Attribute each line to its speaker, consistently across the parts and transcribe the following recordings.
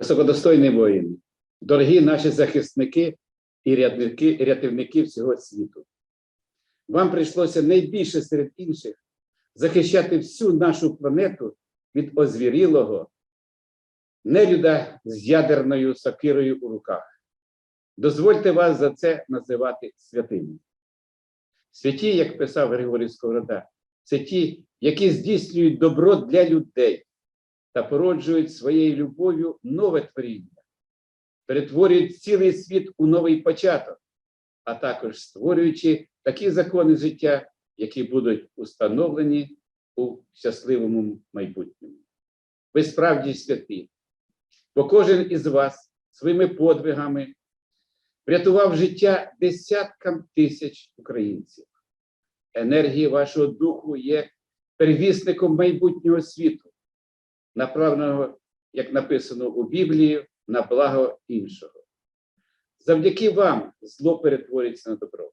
Speaker 1: високодостойні воїни, дорогі наші захисники і рятівники, рятівники всього світу. Вам прийшлося найбільше серед інших захищати всю нашу планету від озвірілого нелюда з ядерною сокирою у руках. Дозвольте вас за це називати святими. Святі, як писав Григорій Сковорода, це ті, які здійснюють добро для людей та породжують своєю любов'ю нове творіння, перетворюють цілий світ у новий початок, а також створюючи такі закони життя, які будуть установлені у щасливому майбутньому. Ви справді святі, бо кожен із вас своїми подвигами врятував життя десяткам тисяч українців. Енергія вашого духу є перевісником майбутнього світу, направленого, як написано у Біблії, на благо іншого. Завдяки вам зло перетвориться на добро.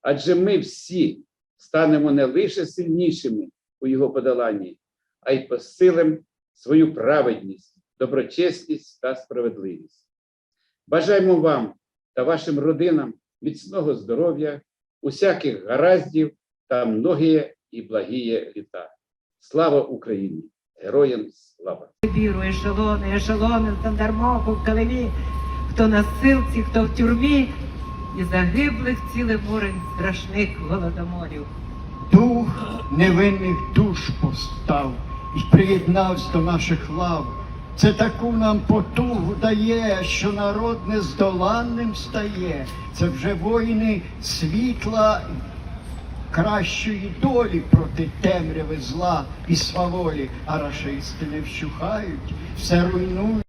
Speaker 1: Адже ми всі станемо не лише сильнішими у його подоланні, а й посилимо свою праведність, доброчесність та справедливість. Бажаємо вам та вашим родинам міцного здоров'я, усяких гараздів та многие і благіє літа. Слава Україні! Героям слава!
Speaker 2: Віру, ешелони, ешелони, Сандармоху, в Калеві, хто на силці, хто в тюрмі, і загиблих ціле море страшних голодоморів.
Speaker 3: Дух невинних душ постав і приєднався до наших лав. Це таку нам потугу дає, що народ нездоланним стає. Це вже воїни світла кращої долі проти темряви зла і сваволі, а рашисти не вщухають, все руйнують.